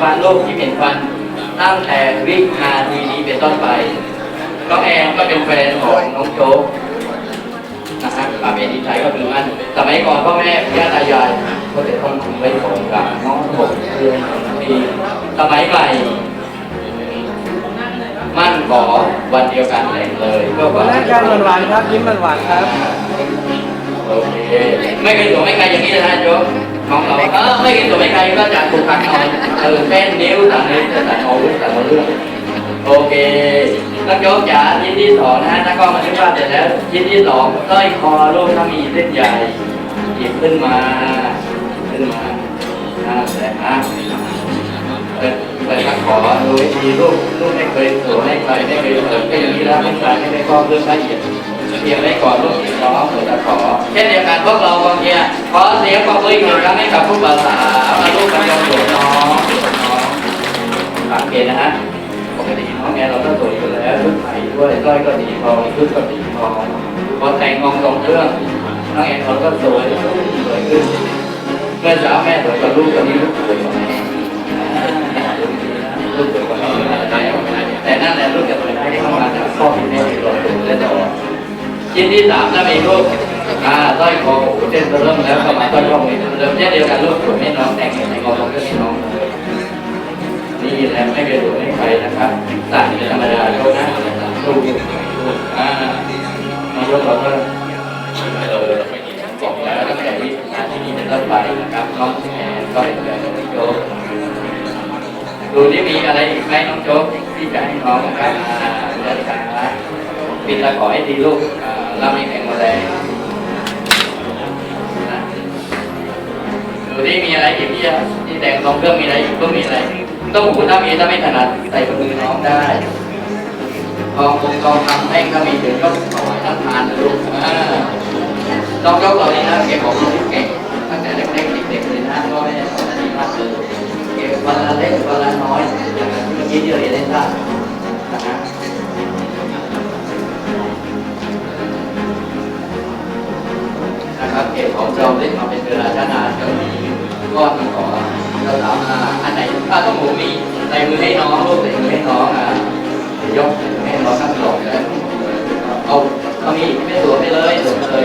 ฟันลูกยิ้มเห็นฟันตั้งแต่วินาทีนี้เป็นต้นไปน้องแอนก็เป็นแฟนของน้องโจ๊กนะฮะอาเมดีใจก็คือมันสมัยก่อนพ่อแม่ปู่ย่าตายายก็จะต้องคุมไว้ของกับน้องหกเดือนปีสมัยใหม่มั่นขอวันเดียวกันเลยเพื่อวันแรกการหวานครับยิ้มหวานครับโอเคไม่เคยตัวไม่ไกลอย่างนี้นะโจ๊ก ของเราเออไม่เคยตัวไม่ไกลก็จะถูกขัดหน่อยเออเส้นนิ้วต่างนิ้วจะตัดเอาลูกตัดเอาเรื่องโอเคนักโจ๊กจ๋าชิ้นที่สองนะฮะถ้ากล้องมาที่ภาพเสร็จแล้วชิ้นที่สองสร้อยคอลูกถ้ามีเส้นใหญ่หยิบขึ้นมาขึ้นมาห้าแสนห้าเปิดเปิดมาขอดูวิธีลูกลูกไม่เคยสวยไม่เคยไม่เคยเปิดก็อย่างนี้แล้วไม่ใช่ไม่ได้ข้องเรื่องละเอียด เพียงได้ก่อนลูกติดล้อเปิดตะขอ เช่นเดียวกันพวกเราบางทีขอเสียงปรบมืออีกหนึ่งครั้งให้กับผู้ภาษามาลูกกำลังสวยน้องน้องสังเกตนะฮะปกติน้องแงเราก็สวยอยู่แล้วชุดไทยด้วยสร้อยก็สีทองชุดก็สีทองพอแต่งงองตรงเครื่องน้องแอนเขาก็สวยสวยขึ้นเมื่อเช้าแม่สวยกว่าลูกตอนนี้ลูกสวยกว่าแม่ ลูกเกิดวันนี้แต่นั่นแหละลูกจะเปิดให้เข้ามาจากพ่อที่แม่ที่รอดูและจะออก ชิ้นที่สามถ้ามีลูกอ่าสร้อยคอหูเส้นเริ่มแล้วเข้ามาสร้อยคอหูเริ่มเช่นเดียวกันลูกสวยให้น้องแต่งให้น้องก็ให้น้องนี่แหละไม่เป็นหลวงให้ใครนะครับต่างธรรมดาเท่านั้นลูกอ่านายกเราก็เออบอกแล้วตั้งแต่วินาที่นี้เป็นต้นไปนะครับน้องแอนก็เป็นแบบนายกดูที่มีอะไรอีกไหมน้องโจ๊กที่จะให้น้องนะครับอ่าเดินทางนะปิดตะขอให้ดีลูกอ่า เราไม่แข็งแรงดูที่มีอะไรอีกที่จะที่แต่งตรงเครื่องมีอะไรอีกต้องมีอะไรต้องหูถ้ามีถ้าไม่ถนัดใส่มือน้องได้กองคงกองทำแป้งถ้ามีถึงก็ถวายท่านทานนะลูกอ่าน้องโจ๊กเหล่านี้นะเก็บของลูกเก่งตั้งแต่เล็กๆเด็กๆเลยนะก็ไม่ได้สอนดีมากเลยเก็บวันละเล็กวันละน้อยอย่างเมื่อกี้ที่เราเรียนได้ทราน ของเราเล่นมาเป็นเวลาช้านานก็มีก้อนมาขอเราถามมาอันไหนถ้าต้องหมูมีใส่มือให้น้องลูกใส่มือให้น้องอะยกให้น้องทั้งสองแล้วเอาเอามีไม่สวมไปเลยสวมเลย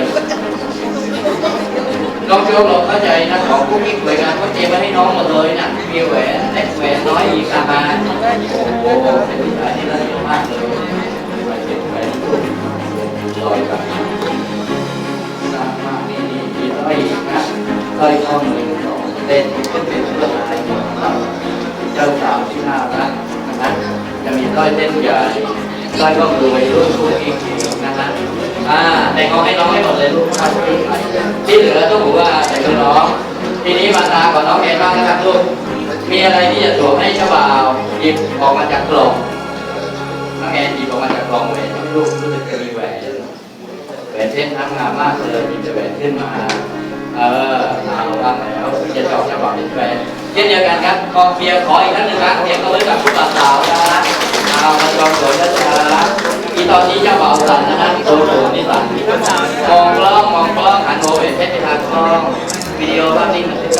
น้องโจ๊กเราเข้าใจนะของพวกนี้สวยงามเขาเตรียมไว้ให้น้องหมดเลยนะมีแหวนเล็กแหวนน้อยอีกอามาโอ้โห ร้อยข้อมือสองเส้นขึ้นเป็นลวดลายครับเจ้าสาวที่น่ารักนะจะมีร้อยเส้นใหญ่ร้อยข้อมือวัยรุ่นคู่กิ๊กนะฮะอ่าแต่งเอาให้น้องให้หมดเลยลูกค้าที่ไหนที่เหลือต้องบอกว่าใส่ตัวน้องทีนี้มาตาก่อนน้องแอนบ้างนะครับลูกมีอะไรที่จะสวมให้เจ้าบ่าวหยิบออกมาจากกล่องน้องแอนหยิบออกมาจากกล่องแหวนลูกรู้สึกจะมีแหวนแหวนเส้นทั้งงามมากเลยหยิบจะแหวนขึ้นมา จะจอกเจ้าบ่าวเป็นแหวนเช่นเดียวกันครับกองเชียร์ขออีกครั้งหนึ่งครับเสียงตบมือกับผู้บ่าวสาวนะเอามาจองสวยช้าๆอีตอนนี้เจ้าบ่าวสั่นนะฮะโตโตนี่สั่นมองกล้องมองกล้องหันหัวเป็นเพชรไปทางกล้องวิดีโอภาพนิ่งบันทึก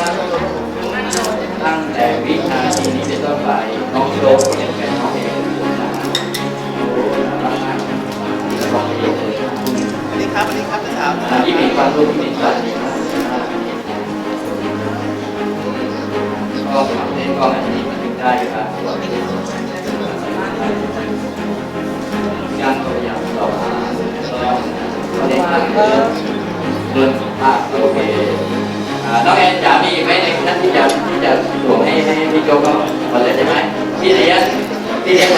ตั้งแต่วินาทีนี้เป็นต้นไปน้องโชว์เป็นแฟนน้องเองนะโอ้น่ารักมากจะบอกให้เลยสวัสดีครับสวัสดีครับพี่สาวอ่ายี่ปีความรู้ที่มีสวัสดีครับ ได้ครับยังพยายางต่อมาก็ได้ทำเรื่องภาพโอเคน้องแอนจ๋ามีไหมในนั้นที่จะที่จะสวมให้ให้พี่โจก็หมดเลยใช่ไหมพี่เลี้ยงพี่เลี้ยง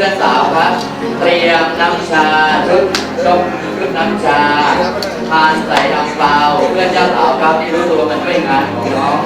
ช่วงนี้เพื่อนสาวครับเตรียมน้ำชาชุดชมชุดน้ำชาทานใส่ลำเปล่าเพื่อนเจ้าสาวครับที่รู้ตัวมันด้วยงานของน้อง